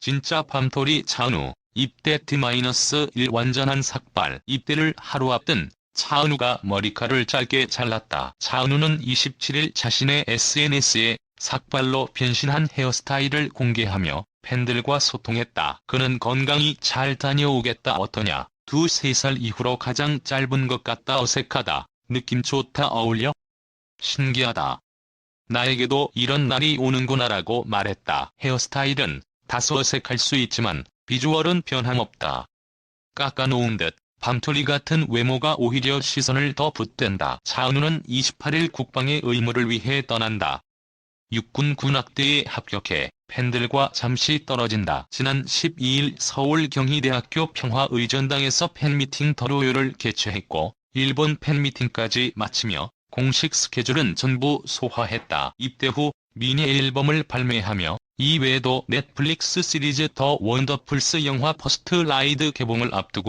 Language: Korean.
진짜 밤토리 차은우, 입대 T-1 완전한 삭발. 입대를 하루 앞둔 차은우가 머리카락을 짧게 잘랐다. 차은우는 27일 자신의 SNS에 삭발로 변신한 헤어스타일을 공개하며 팬들과 소통했다. 그는 건강히 잘 다녀오겠다 어떠냐. 두세 살 이후로 가장 짧은 것 같다 어색하다. 느낌 좋다 어울려? 신기하다. 나에게도 이런 날이 오는구나라고 말했다. 헤어스타일은 다소 어색할 수 있지만 비주얼은 변함없다. 깎아놓은 듯 밤토리 같은 외모가 오히려 시선을 더 붙댄다. 차은우는 28일 국방의 의무를 위해 떠난다. 육군 군악대에 합격해 팬들과 잠시 떨어진다. 지난 12일 서울 경희대학교 평화의전당에서 팬미팅 더로요를 개최했고 일본 팬미팅까지 마치며 공식 스케줄은 전부 소화했다. 입대 후 미니 앨범을 발매하며 이외에도 넷플릭스 시리즈 더 원더풀스 영화 퍼스트 라이드 개봉을 앞두고